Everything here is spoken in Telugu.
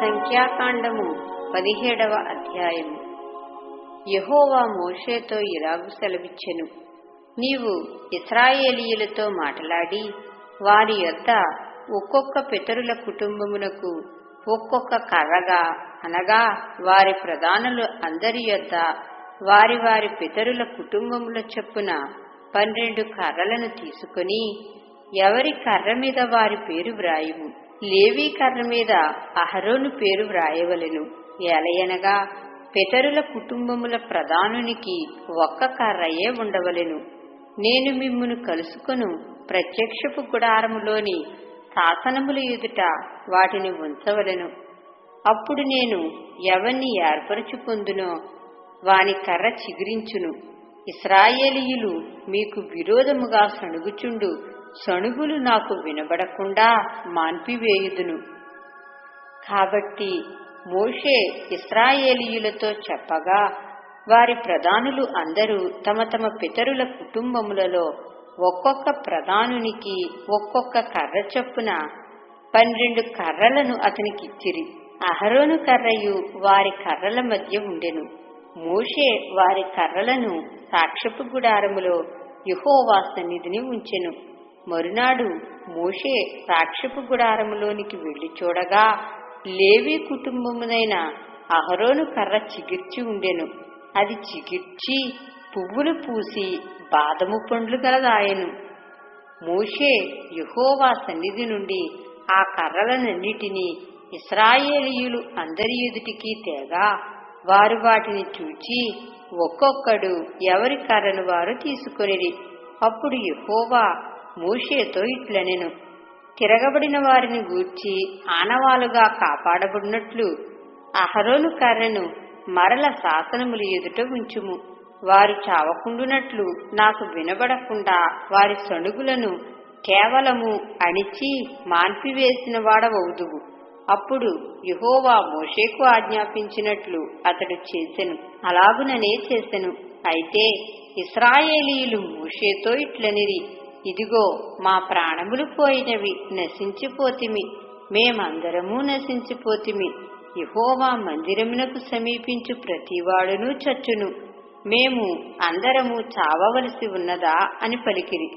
సంఖ్యాకాండము పదిహేడవ అధ్యాయము. యహోవా మోషేతో ఇలాగు సెలవిచ్చెను. నీవు ఇస్రాయేలీయులతో మాట్లాడి వారి యొద్ద ఒక్కొక్క పితరుల కుటుంబమునకు ఒక్కొక్క కర్రగా అనగా వారి ప్రధానులు అందరి యొద్ద వారి వారి పితరుల కుటుంబముల చొప్పున పన్నెండు కర్రలను తీసుకొని ఎవరి కర్ర మీద వారి పేరు వ్రాయుము. లేవీ కర్ర మీద అహరోను పేరు వ్రాయవలెను. ఎలయనగా పితరుల కుటుంబముల ప్రధానునికి ఒక్క కర్రయే ఉండవలెను. నేను మిమ్మును కలుసుకొను. ప్రత్యక్షపు గుడారములోని శాసనముల ఎదుట వాటిని ఉంచవలెను. అప్పుడు నేను ఎవరిని ఏర్పరచుకొందునో వాని కర్ర చిగురించును. ఇస్రాయేలీయులు మీకు విరోధముగా సణుగుచుండు. సణుగులు నాకు వినబడకుండా మాన్పివేయుదును. కాబట్టి మోషే ఇస్రాయేలీయులతో చెప్పగా వారి ప్రధానులు అందరూ తమ తమ పితరుల కుటుంబములలో ఒక్కొక్క ప్రధానునికి ఒక్కొక్క కర్ర చొప్పున పన్నెండు కర్రలను అతనికిచ్చిరి. అహరోను కర్రయు వారి కర్రల మధ్య ఉండెను. మోషే వారి కర్రలను సాక్షపు గుడారములో యుహోవాస సన్నిధిని ఉంచెను. మరునాడు మోషే సాక్ష్యపు గుడారములోనికి వెళ్ళి చూడగా లేవి కుటుంబమునైన అహరోను కర్ర చిగిర్చి ఉండెను. అది చిగిర్చి పువ్వులు పూసి బాదము పండ్లు గలదాయను. మోషే యహోవా సన్నిధి నుండి ఆ కర్రలనన్నిటినీ ఇస్రాయేలీయులు అందరి ఎదుటికి తేగా వారు వాటిని చూచి ఒక్కొక్కడు ఎవరి కర్రను వారు తీసుకొనిరి. అప్పుడు యహోవా మోషేతో ఇట్లనెను. తిరగబడిన వారిని గూర్చి ఆనవాలుగా కాపాడబడినట్లు అహరోను కర్రను మరల శాసనములు ఎదుట ఉంచుము. వారు చావకుండునట్లు నాకు వినబడకుండా వారి సణుగులను కేవలము అణిచి మాన్పివేసిన వాడవవుదువు అప్పుడు యుహోవా మోషేకు ఆజ్ఞాపించినట్లు అతడు చేసెను. అలాగుననే చేసెను. అయితే ఇస్రాయేలీయులు మోషేతో ఇట్లనిరి. ఇదిగో మా ప్రాణములు పోయినవి నశించిపోతిమి. మేమందరము నశించిపోతిమి. యహోవా మందిరమునకు సమీపించు ప్రతివాడును చచ్చును. మేము అందరము చావవలసి ఉన్నదా అని పలికిరి.